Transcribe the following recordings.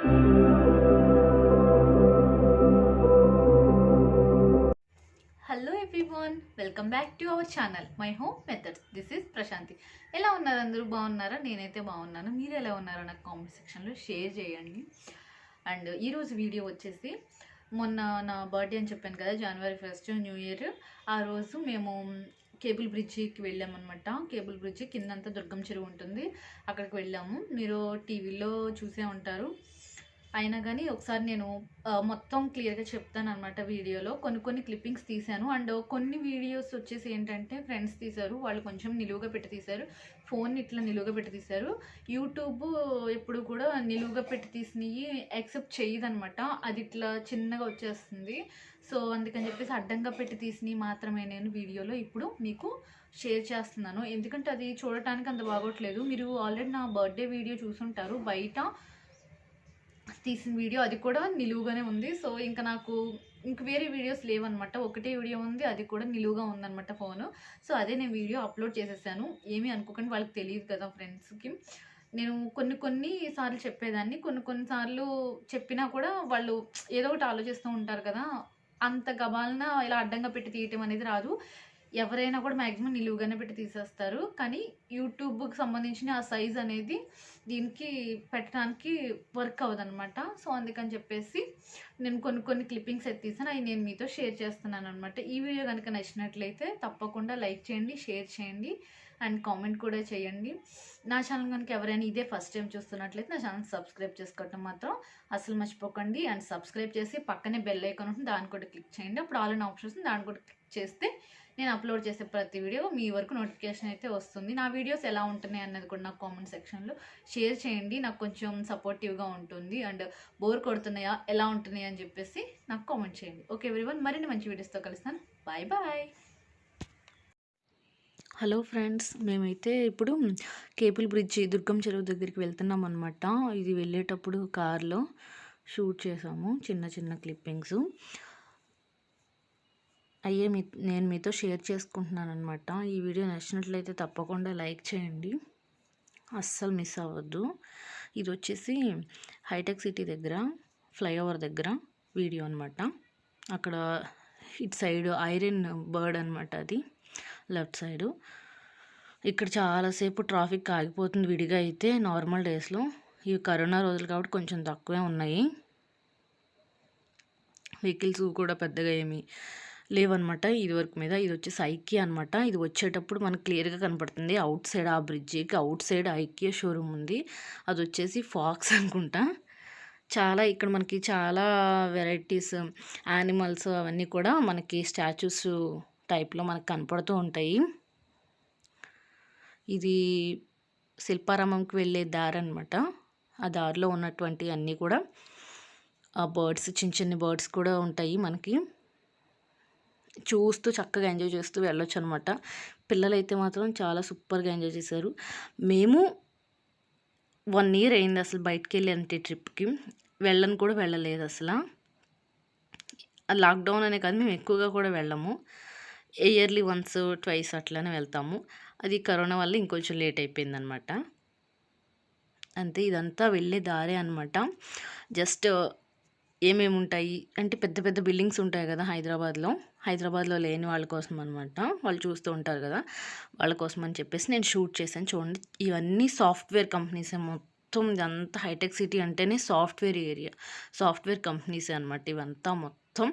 Hello everyone welcome back to our channel my home methods this is Prashanthi ఎలా ఉన్నారు అందరూ? బాగున్నారా? నేనైతే బాగున్నాను. మీరు ఎలా ఉన్నారో నాకు కామెంట్ సెక్షన్లో షేర్ చేయండి. అండ్ ఈరోజు వీడియో వచ్చేసి మొన్న నా బర్త్డే అని చెప్పాను కదా జనవరి ఫస్ట్ న్యూ ఇయర్ ఆ రోజు మేము కేబుల్ బ్రిడ్జికి వెళ్ళామన్నమాట కేబుల్ బ్రిడ్జి కిందంతా దుర్గం చెరువు ఉంటుంది. అక్కడికి వెళ్ళాము. మీరు టీవీలో చూసే ఉంటారు. అయినా కానీ ఒకసారి నేను మొత్తం క్లియర్గా చెప్తాను అనమాట వీడియోలో. కొన్ని కొన్ని క్లిప్పింగ్స్ తీశాను. అండ్ కొన్ని వీడియోస్ వచ్చేసి ఏంటంటే ఫ్రెండ్స్ తీశారు. వాళ్ళు కొంచెం నిలువుగా పెట్టి తీశారు. ఫోన్ ఇట్లా నిలువుగా పెట్టి తీశారు. యూట్యూబ్ ఎప్పుడు కూడా నిలువుగా పెట్టి తీసినవి యాక్సెప్ట్ చేయదనమాట అది ఇట్లా చిన్నగా వచ్చేస్తుంది. సో అందుకని చెప్పేసి అడ్డంగా పెట్టి తీసినవి మాత్రమే నేను వీడియోలో ఇప్పుడు మీకు షేర్ చేస్తున్నాను. ఎందుకంటే అది చూడటానికి అంత బాగోట్లేదు. మీరు ఆల్రెడీ నా బర్త్డే వీడియో చూసుంటారు. బయట తీసిన వీడియో అది కూడా నిలువుగానే ఉంది. సో ఇంకా నాకు ఇంక వేరే వీడియోస్ లేవన్నమాట. ఒకటే వీడియో ఉంది అది కూడా నిలువుగా ఉందన్నమాట ఫోను. సో అదే నేను వీడియో అప్లోడ్ చేసేసాను. ఏమీ అనుకోకండి వాళ్ళకి తెలియదు కదా ఫ్రెండ్స్కి. నేను కొన్ని కొన్ని సార్లు చెప్పేదాన్ని. కొన్ని కొన్ని సార్లు చెప్పినా కూడా వాళ్ళు ఏదో ఒకటి ఆలోచిస్తూ ఉంటారు కదా అంత గబాలన ఇలా అడ్డంగా పెట్టి తీయటం అనేది రాదు. ఎవరైనా కూడా మ్యాక్సిమం నిలువుగానే పెట్టి తీసేస్తారు. కానీ యూట్యూబ్కి సంబంధించిన ఆ సైజ్ అనేది దీనికి పెట్టడానికి వర్క్ అవ్వదనమాట సో అందుకని చెప్పేసి నేను కొన్ని కొన్ని క్లిప్పింగ్స్ అయితే తీసాను. అవి నేను మీతో షేర్ చేస్తున్నాను అనమాట ఈ వీడియో కనుక నచ్చినట్లయితే తప్పకుండా లైక్ చేయండి షేర్ చేయండి అండ్ కామెంట్ కూడా చేయండి. నా ఛానల్ కనుక ఎవరైనా ఇదే ఫస్ట్ టైం చూస్తున్నట్లయితే నా ఛానల్ సబ్స్క్రైబ్ చేసుకోవటం మాత్రం అసలు మర్చిపోకండి. అండ్ సబ్స్క్రైబ్ చేసి పక్కనే బెల్ ఐకాన్ ఉంటుంది దాన్ని కూడా క్లిక్ చేయండి. అప్పుడు ఆల్ ఆప్షన్ వస్తుంది దాన్ని కూడా క్లిక్ చేస్తే నేను అప్లోడ్ చేసే ప్రతి వీడియో మీ వరకు నోటిఫికేషన్ అయితే వస్తుంది. నా వీడియోస్ ఎలా ఉంటున్నాయి అన్నది కూడా నాకు కామెంట్ సెక్షన్లో షేర్ చేయండి. నాకు కొంచెం సపోర్టివ్గా ఉంటుంది. అండ్ బోర్ కొడుతున్నాయా? ఎలా ఉంటున్నాయి? అని చెప్పేసి నాకు కామెంట్ చేయండి. ఓకే ఎవ్రీవన్ మరిన్ని మంచి వీడియోస్తో కలుస్తాను. బాయ్ బాయ్ హలో ఫ్రెండ్స్ మేమైతే ఇప్పుడు కేబుల్ బ్రిడ్జి దుర్గం చెరువు దగ్గరికి వెళ్తున్నాం అనమాట ఇది వెళ్ళేటప్పుడు కార్లో షూట్ చేసాము. చిన్న చిన్న క్లిప్పింగ్స్ అయ్యే మీ నేను మీతో షేర్ చేసుకుంటున్నాను అనమాట ఈ వీడియో నచ్చినట్లయితే తప్పకుండా లైక్ చేయండి. అస్సలు మిస్ అవ్వద్దు. ఇది వచ్చేసి హైటెక్ సిటీ దగ్గర ఫ్లైఓవర్ దగ్గర వీడియో అనమాట అక్కడ ఇటు సైడ్ ఐరన్ బర్డ్ అనమాట అది లెఫ్ట్ సైడు. ఇక్కడ చాలాసేపు ట్రాఫిక్ ఆగిపోతుంది విడిగా అయితే నార్మల్ డేస్లో. ఇవి కరోనా రోజులు కాబట్టి కొంచెం తక్కువే ఉన్నాయి. వెహికల్స్ కూడా పెద్దగా ఏమి లేవన్నమాట ఇది వరకు మీద ఇది వచ్చేసి ఐకి అనమాట ఇది వచ్చేటప్పుడు మనకు క్లియర్గా కనపడుతుంది. అవుట్ సైడ్ ఆ బ్రిడ్జికి అవుట్ సైడ్ ఐకియా షోరూమ్ ఉంది. అది వచ్చేసి ఫాక్స్ అనుకుంటా. చాలా ఇక్కడ మనకి చాలా వెరైటీస్ యానిమల్స్ అవన్నీ కూడా మనకి స్టాచ్యూస్ టైప్లో మనకు కనపడుతూ ఉంటాయి. ఇది శిల్పారామంకి వెళ్ళే దారి అనమాట ఆ దారిలో ఉన్నటువంటి అన్నీ కూడా ఆ బర్డ్స్ చిన్న చిన్న బర్డ్స్ కూడా ఉంటాయి మనకి. చూస్తూ చక్కగా ఎంజాయ్ చేస్తూ వెళ్ళొచ్చు అనమాట పిల్లలైతే మాత్రం చాలా సూపర్గా ఎంజాయ్ చేశారు. మేము వన్ ఇయర్ అయింది అసలు బయటికి వెళ్ళి అంటే ట్రిప్కి. వెళ్ళని కూడా వెళ్ళలేదు అసలు. లాక్డౌన్ అనే కాదు మేము ఎక్కువగా కూడా వెళ్ళము. ఇయర్లీ వన్స్ ట్వైస్ అట్లానే వెళ్తాము. అది కరోనా వల్ల ఇంకొంచెం లేట్ అయిపోయిందనమాట. అంతే ఇదంతా వెళ్ళే దారే అనమాట. జస్ట్ ఏమేమి ఉంటాయి? అంటే పెద్ద పెద్ద బిల్డింగ్స్ ఉంటాయి కదా హైదరాబాద్లో. హైదరాబాద్లో లేని వాళ్ళ కోసం అనమాట వాళ్ళు చూస్తూ ఉంటారు కదా. వాళ్ళ కోసం అని చెప్పేసి నేను షూట్ చేశాను. చూడండి. ఇవన్నీ సాఫ్ట్వేర్ కంపెనీసే. మొత్తం ఇదంతా హైటెక్ సిటీ అంటేనే సాఫ్ట్వేర్ ఏరియా. సాఫ్ట్వేర్ కంపెనీసే అనమాట ఇవంతా మొత్తం.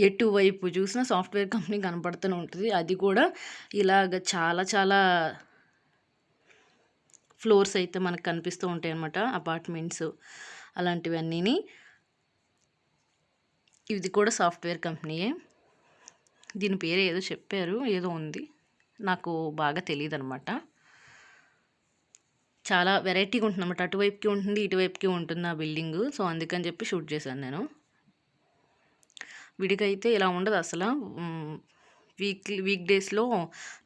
ఎటువైపు చూసినా సాఫ్ట్వేర్ కంపెనీ కనపడుతూనే ఉంటుంది. అది కూడా ఇలాగ చాలా చాలా ఫ్లోర్స్ అయితే మనకు కనిపిస్తూ ఉంటాయి అన్నమాట అపార్ట్మెంట్స్. అలాంటివన్నీని. ఇది కూడా సాఫ్ట్వేర్ కంపెనీయే. దీని పేరు ఏదో చెప్పారు ఏదో ఉంది. నాకు బాగా తెలియదు అనమాట చాలా వెరైటీగా ఉంటుంది అనమాట అటువైపుకి ఉంటుంది ఇటువైపుకి ఉంటుంది ఆ బిల్డింగ్. సో అందుకని చెప్పి షూట్ చేశాను నేను. విడిగైతే ఇలా ఉండదు అసలు. వీక్లీ వీక్ డేస్లో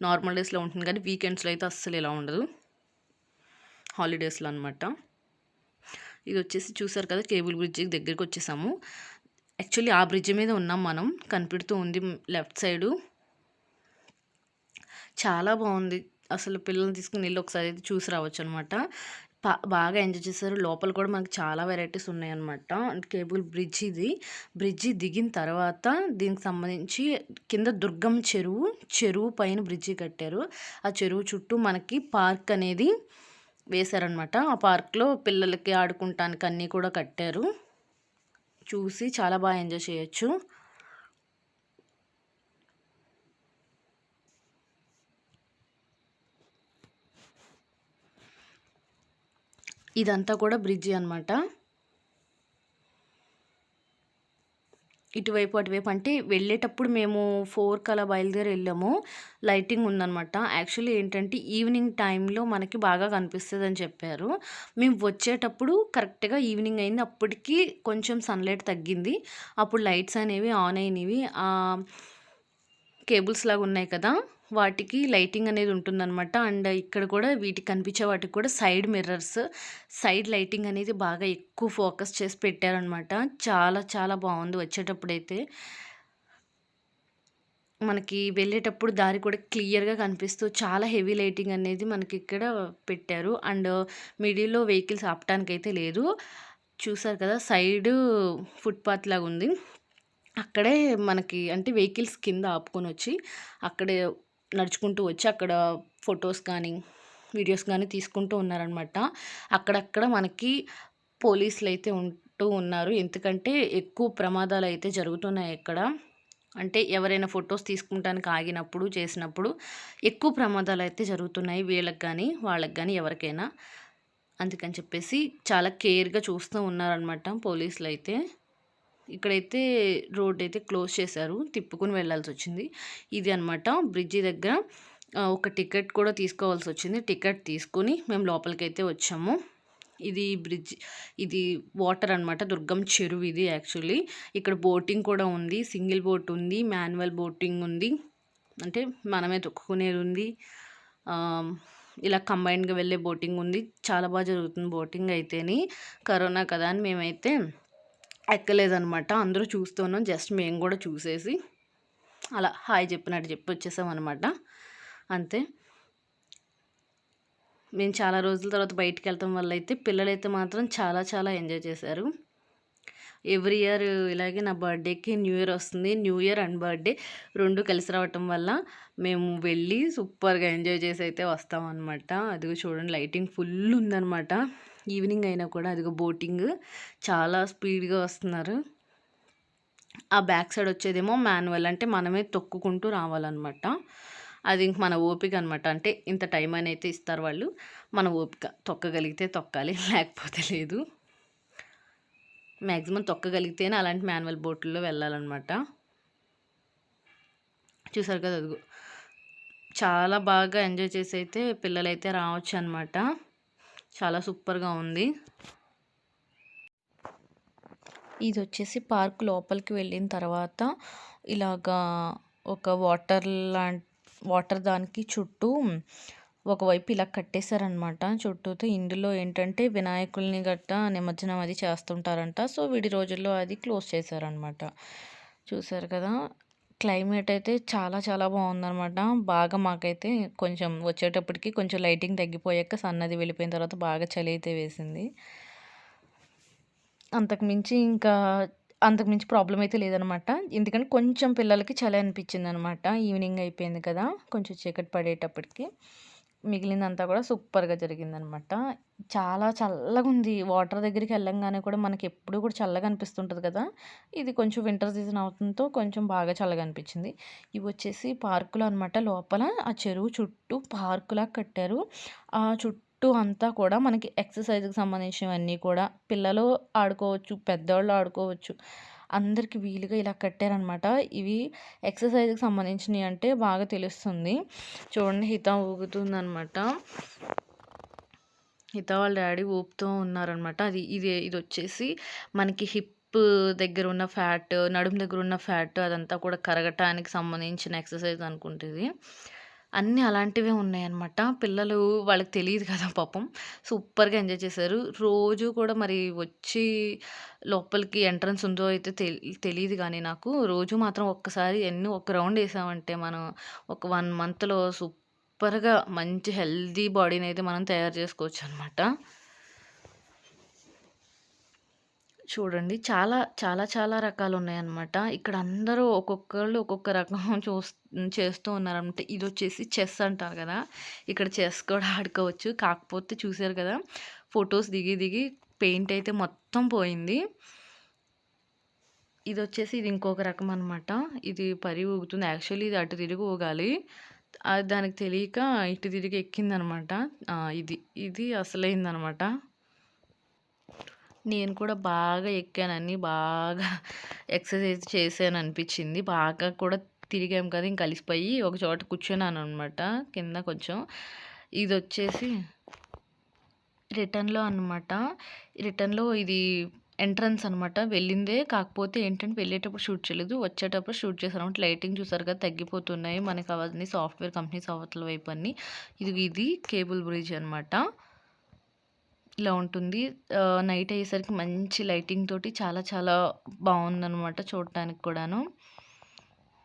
నార్మల్ డేస్లో ఉంటుంది కానీ వీకెండ్స్లో అయితే అస్సలు ఇలా ఉండదు. హాలిడేస్లో అనమాట ఇది వచ్చేసి చూసారు కదా కేబుల్ బ్రిడ్జ్ దగ్గరికి వచ్చేసాము యాక్చువల్లీ ఆ బ్రిడ్జ్ మీద ఉన్నాం మనం కనిపెడుతూ ఉంది లెఫ్ట్ సైడు చాలా బాగుంది అసలు పిల్లల్ని తీసుకుని వెళ్ళి ఒకసారి అయితే చూసి రావచ్చు అనమాట బాగా ఎంజాయ్ చేశారు. లోపల కూడా మనకు చాలా వెరైటీస్ ఉన్నాయన్నమాట. కేబుల్ బ్రిడ్జ్ ఇది. బ్రిడ్జి దిగిన తర్వాత దీనికి సంబంధించి కింద దుర్గం చెరువు, చెరువు పైన బ్రిడ్జి కట్టారు. ఆ చెరువు చుట్టూ మనకి పార్క్ అనేది వేశారనమాట. ఆ పార్క్‌లో పిల్లలకి ఆడుకుంటానికి అన్నీ కూడా కట్టారు. చూసి చాలా బాగా ఎంజాయ్ చేయొచ్చు. ఇదంతా కూడా బ్రిడ్జి అనమాట. ఇటువైపు, అటువైపు అంటే వెళ్ళేటప్పుడు మేము 4కి అలా బయలుదేరి వెళ్ళాము. లైటింగ్ ఉందనమాట. యాక్చువల్లీ ఏంటంటే ఈవినింగ్ టైంలో మనకి బాగా కనిపిస్తుంది అని చెప్పారు. మేము వచ్చేటప్పుడు కరెక్ట్‌గా ఈవినింగ్ అయింది. అప్పటికి కొంచెం సన్‌లైట్ తగ్గింది. అప్పుడు లైట్స్ అనేవి ఆన్ అయినవి. కేబుల్స్ లాగా ఉన్నాయి కదా! వాటికి లైటింగ్ అనేది ఉంటుందనమాట. అండ్ ఇక్కడ కూడా వీటికి కనిపించే వాటికి కూడా సైడ్ మిర్రర్స్, సైడ్ లైటింగ్ అనేది బాగా ఎక్కువ ఫోకస్ చేసి పెట్టారనమాట. చాలా చాలా బాగుంది వచ్చేటప్పుడైతే. మనకి వెళ్ళేటప్పుడు దారి కూడా క్లియర్‌గా కనిపిస్తూ చాలా హెవీ లైటింగ్ అనేది మనకి ఇక్కడ పెట్టారు. అండ్ మిడిల్‌లో వెహికల్స్ ఆపటానికైతే లేదు. చూసారు కదా! సైడు ఫుట్‌పాత్ లాగా ఉంది అక్కడే మనకి అంటే వెహికల్స్ కింద ఆపుకొనొచ్చి అక్కడే నడుచుకుంటూ వచ్చి అక్కడ ఫొటోస్ కానీ, వీడియోస్ కానీ తీసుకుంటూ ఉన్నారనమాట. అక్కడక్కడ మనకి పోలీసులు అయితే ఉంటూ ఉన్నారు. ఎందుకంటే ఎక్కువ ప్రమాదాలు అయితే జరుగుతున్నాయి ఇక్కడ. అంటే ఎవరైనా ఫొటోస్ తీసుకుంటానికి ఆగినప్పుడు, చేసినప్పుడు ఎక్కువ ప్రమాదాలు అయితే జరుగుతున్నాయి. వీళ్ళకి కానీ వాళ్ళకి కానీ ఎవరికైనా. అందుకని చెప్పేసి చాలా కేర్‌గా చూస్తూ ఉన్నారనమాట పోలీసులు అయితే ఇక్కడైతే రోడ్ అయితే క్లోజ్ చేశారు. తిప్పుకుని వెళ్ళాల్సి వచ్చింది ఇది అనమాట బ్రిడ్జి దగ్గర ఒక టికెట్ కూడా తీసుకోవాల్సి వచ్చింది టికెట్ తీసుకొని మేము లోపలికైతే వచ్చాము. ఇది బ్రిడ్జ్ ఇది వాటర్ అనమాట. దుర్గం చెరువు ఇది యాక్చువల్లీ. ఇక్కడ బోటింగ్ కూడా ఉంది. సింగిల్ బోట్ ఉంది. మాన్యువల్ బోటింగ్ ఉంది. అంటే మనమే తొక్కుకునేది ఉంది. ఇలా కంబైన్గా వెళ్ళే బోటింగ్ ఉంది. చాలా బాగా జరుగుతుంది బోటింగ్ అయితేని. కరోనా కదా! అని మేమైతే ఎక్కలేదనమాట. అందరూ చూస్తూ ఉన్నాం. జస్ట్ మేము కూడా చూసేసి అలా హాయ్ చెప్పినట్టు చెప్పి వచ్చేసామనమాట. అంతే. మేము చాలా రోజుల తర్వాత బయటికెళ్ళటం వల్ల అయితే పిల్లలైతే మాత్రం చాలా చాలా ఎంజాయ్ చేశారు. ఎవ్రీ ఇయర్ ఇలాగే నా బర్త్‌డేకి, న్యూ ఇయర్ వస్తుంది. న్యూ ఇయర్ అండ్ బర్త్‌డే రెండు కలిసి రావటం వల్ల మేము వెళ్ళి సూపర్‌గా ఎంజాయ్ చేసి అయితే వస్తాం అనమాట అదిగో చూడండి లైటింగ్ ఫుల్ ఉందనమాట. ఈవినింగ్ అయినా కూడా అదిగో బోటింగ్ చాలా స్పీడ్‌గా వస్తున్నారు. ఆ బ్యాక్ సైడ్ వచ్చేదేమో మాన్యువల్ అంటే మనమే తొక్కుకుంటూ రావాలనమాట. అది ఇంక మన ఓపిక అనమాట. అంటే ఇంత టైం అని అయితే ఇస్తారు వాళ్ళు. మన ఓపిక. తొక్కగలిగితే తొక్కాలి. లేకపోతే లేదు. మ్యాక్సిమం తొక్కగలిగితేనే అలాంటి మాన్యువల్ బోట్లో వెళ్ళాలన్నమాట చూసారు కదా! అదిగో. చాలా బాగా ఎంజాయ్ చేసి అయితే పిల్లలైతే రావచ్చనమాట. చాలా సూపర్‌గా ఉంది. ఇది వచ్చేసి పార్క్ లోపలికి వెళ్ళిన తర్వాత ఇలాగా ఒక వాటర్ లా వాటర్ దానికి చుట్టూ ఒకవైపు ఇలా కట్టేశారనమాట. చుట్టూతో ఇందులో ఏంటంటే వినాయకుల్ని గట్ట నిమజ్జనం అది చేస్తుంటారంట. సో, వీడి రోజుల్లో అది క్లోజ్ చేశారనమాట. చూసారు కదా! క్లైమేట్ అయితే చాలా చాలా బావుందనమాట. బాగా మాకైతే కొంచెం వచ్చేటప్పటికి కొంచెం లైటింగ్ తగ్గిపోయాక సన్నది వెళ్ళిపోయిన తర్వాత బాగా చలి అయితే వేసింది. అంతకుమించి ఇంకా అంతకు మించి ప్రాబ్లమ్ అయితే లేదనమాట. ఎందుకంటే కొంచెం పిల్లలకి చలి అనిపించింది అనమాట ఈవినింగ్ అయిపోయింది కదా! కొంచెం చీకటి పడేటప్పటికి. మిగిలిందంతా కూడా సూపర్‌గా జరిగిందనమాట. చాలా చల్లగా ఉంది వాటర్ దగ్గరికి వెళ్ళంగానే కూడా మనకి ఎప్పుడు కూడా చల్లగా అనిపిస్తుంటుంది కదా! ఇది కొంచెం వింటర్ సీజన్ అవుతుందో కొంచెం బాగా చల్లగా అనిపించింది. ఇవి వచ్చేసి పార్కులో అనమాట. లోపల ఆ చెరువు చుట్టూ పార్కులాగా కట్టారు. ఆ చుట్టూ అంతా కూడా మనకి ఎక్సర్‌సైజ్‌కి సంబంధించినవన్నీ కూడా పిల్లలు ఆడుకోవచ్చు. పెద్దవాళ్ళు ఆడుకోవచ్చు. అందరికీ వీలుగా ఇలా కట్టారనమాట. ఇవి ఎక్సర్‌సైజ్‌కి సంబంధించినవి అంటే బాగా తెలుస్తుంది. చూడండి హిత ఊగుతుందనమాట. హిత వాళ్ళ డాడీ ఊపుతూ ఉన్నారనమాట. అది ఇది ఇది వచ్చేసి మనకి హిప్ దగ్గర ఉన్న ఫ్యాట్, నడుము దగ్గర ఉన్న ఫ్యాట్ అదంతా కూడా కరగటానికి సంబంధించిన ఎక్సర్‌సైజ్ అనుకుంటుంది అన్నీ అలాంటివే ఉన్నాయన్నమాట. పిల్లలు వాళ్ళకి తెలియదు కదా పాపం. సూపర్‌గా ఎంజాయ్ చేశారు. రోజు కూడా మరి వచ్చి లోపలికి ఎంట్రన్స్ ఉందో అయితే తెల్ తెలియదు కానీ నాకు. రోజు మాత్రం ఒక్కసారి ఎన్ని ఒక రౌండ్ వేసామంటే మనం ఒక వన్ మంత్‌లో సూపర్‌గా మంచి హెల్తీ అయితే మనం తయారు చేసుకోవచ్చు అనమాట చూడండి. చాలా, చాలా, చాలా రకాలు ఉన్నాయన్నమాట ఇక్కడ అందరూ ఒక్కొక్కళ్ళు ఒక్కొక్క రకం చూస్ చేస్తూ ఉన్నారనమాట. ఇదొచ్చేసి చెస్ అంటారు కదా ఇక్కడ చెస్ కూడా ఆడుకోవచ్చు. కాకపోతే చూసారు కదా! ఫొటోస్ దిగి, దిగి పెయింట్ అయితే మొత్తం పోయింది. ఇది వచ్చేసి ఇది ఇంకొక రకం అనమాట. ఇది పరి ఊగుతుంది. యాక్చువల్లీ ఇది అటు తిరిగి ఊగాలి. అది దానికి తెలియక ఇటు తిరిగి ఎక్కిందనమాట. ఇది. ఇది అసలైందనమాట. నేను కూడా బాగా ఎక్కానని, బాగా ఎక్సర్సైజ్ చేశాననిపిచ్చింది. బాగా కూడా తిరిగాం కదా! ఇంక కలిసిపోయి ఒక చోట కూర్చున్నాను అనమాట కింద కొంచెం. ఇది వచ్చేసి రిటర్న్‌లో అనమాట. రిటర్న్‌లో ఇది ఎంట్రన్స్ అనమాట. వెళ్ళిందే కాకపోతే ఏంటంటే వెళ్ళేటప్పుడు షూట్ చేయలేదు. వచ్చేటప్పుడు షూట్ చేశాననమాట. లైటింగ్ చూసారు కదా! తగ్గిపోతున్నాయి. మనకి అవన్నీ సాఫ్ట్‌వేర్ కంపెనీస్ అవతల వైపు అన్నీ. ఇది ఇది కేబుల్ బ్రిడ్జ్ అనమాట. ఇలా ఉంటుంది. నైట్ అయ్యేసరికి మంచి లైటింగ్ తోటి చాలా చాలా బాగుందనమాట చూడటానికి కూడాను.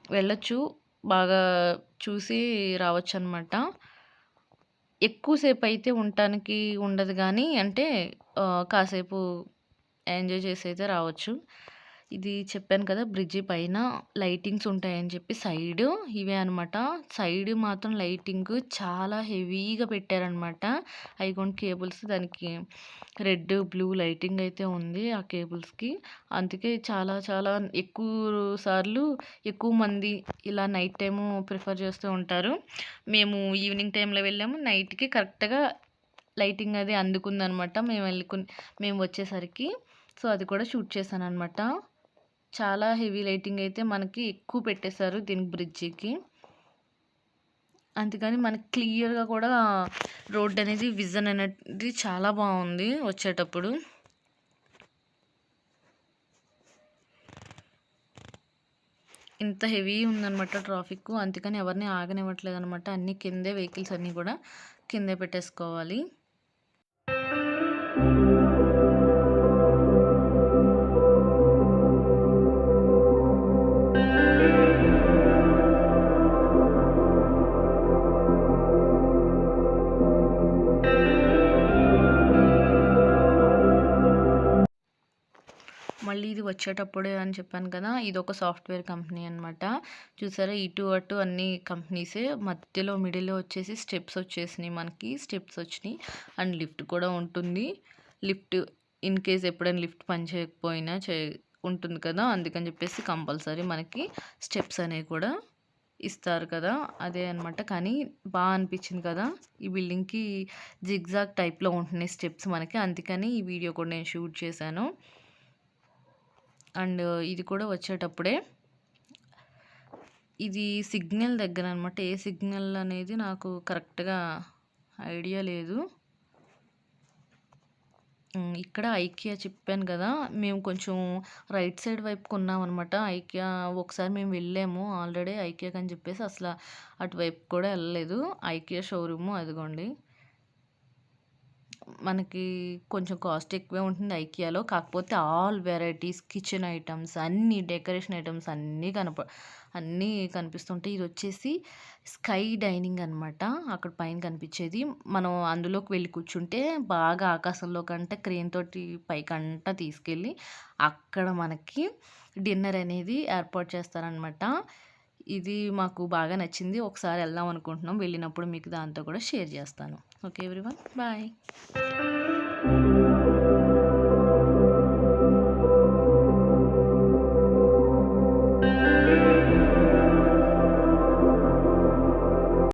వెళ్ళొచ్చు. బాగా చూసి రావచ్చనమాట. ఎక్కువసేపు అయితే ఉండటానికి ఉండదు కానీ అంటే కాసేపు ఎంజాయ్ చేసి అయితే రావచ్చు. ఇది చెప్పాను కదా! బ్రిడ్జి పైన లైటింగ్స్ ఉంటాయని చెప్పి సైడు ఇవే అనమాట. సైడ్ మాత్రం లైటింగ్ చాలా హెవీగా పెట్టారనమాట. ఐగోన్ కేబుల్స్ దానికి రెడ్, బ్లూ లైటింగ్ అయితే ఉంది ఆ కేబుల్స్‌కి. అందుకే చాలా చాలా ఎక్కువ సార్లు ఎక్కువ మంది ఇలా నైట్ టైము ప్రిఫర్ చేస్తూ ఉంటారు. మేము ఈవినింగ్ టైంలో వెళ్ళాము. నైట్‌కి కరెక్ట్‌గా లైటింగ్ అది అందుకుందనమాట. మేము వెళ్ళుకు మేము వచ్చేసరికి. సో, అది కూడా షూట్ చేశాననమాట. చాలా హెవీ లైటింగ్ అయితే మనకి ఎక్కువ పెట్టేశారు దీనికి బ్రిడ్జికి. అందుకని మనకి క్లియర్‌గా కూడా రోడ్ అనేది విజన్ అనేది చాలా బాగుంది వచ్చేటప్పుడు. ఇంత హెవీ ఉందనమాట ట్రాఫిక్ అందుకని ఎవరిని ఆగనివ్వట్లేదు అనమాట అన్నీ కిందే వెహికల్స్ అన్నీ కూడా కిందే పెట్టేసుకోవాలి. వచ్చేటప్పుడే అని చెప్పాను కదా! ఇది ఒక సాఫ్ట్‌వేర్ కంపెనీ అనమాట. చూసారా ఇటు, అటు అన్ని కంపెనీసే. మధ్యలో మిడిల్‌లో వచ్చేసి స్టెప్స్ వచ్చేసినాయి మనకి. స్టెప్స్ వచ్చినాయి అండ్ లిఫ్ట్ కూడా ఉంటుంది. లిఫ్ట్ ఇన్ కేస్ ఎప్పుడైనా లిఫ్ట్ పని చేయకపోయినా చే ఉంటుంది కదా! అందుకని చెప్పేసి కంపల్సరీ మనకి స్టెప్స్ అనేవి కూడా ఇస్తారు కదా! అదే అనమాట. కానీ బాగా అనిపించింది కదా! ఈ బిల్డింగ్‌కి జిగ్‌జాగ్ టైప్‌లో ఉంటున్నాయి స్టెప్స్ మనకి. అందుకని ఈ వీడియో కూడా నేను షూట్ చేశాను. అండ్ ఇది కూడా వచ్చేటప్పుడే ఇది సిగ్నల్ దగ్గర అనమాట. ఏ సిగ్నల్ అనేది నాకు కరెక్ట్‌గా ఐడియా లేదు. ఇక్కడ ఐకియా చెప్పాను కదా! మేము కొంచెం రైట్ సైడ్ వైపుకి ఉన్నామనమాట. ఐకియా ఒకసారి మేము వెళ్ళాము ఆల్రెడీ ఐకియాకని చెప్పేసి అసలు అటువైపు కూడా వెళ్ళలేదు ఐకియా షోరూము అదిగోండి. మనకి కొంచెం కాస్ట్ ఎక్కువే ఉంటుంది ఐకియాలో. కాకపోతే ఆల్ వెరైటీస్ కిచెన్ ఐటమ్స్ అన్నీ డెకరేషన్ ఐటమ్స్ అన్నీ కనప అన్నీ కనిపిస్తుంటాయి. ఇది వచ్చేసి స్కై డైనింగ్ అనమాట. అక్కడ పైన కనిపించేది. మనం అందులోకి వెళ్ళి కూర్చుంటే బాగా ఆకాశంలో కంటే క్రేన్ తోటి పైకంటా తీసుకెళ్ళి అక్కడ మనకి డిన్నర్ అనేది ఏర్పాటు చేస్తారనమాట. ఇది మాకు బాగా నచ్చింది. ఒకసారి వెళ్దాం అనుకుంటున్నాం. వెళ్ళినప్పుడు మీకు దాంతో కూడా షేర్ చేస్తాను. Okay everyone. బాయ్.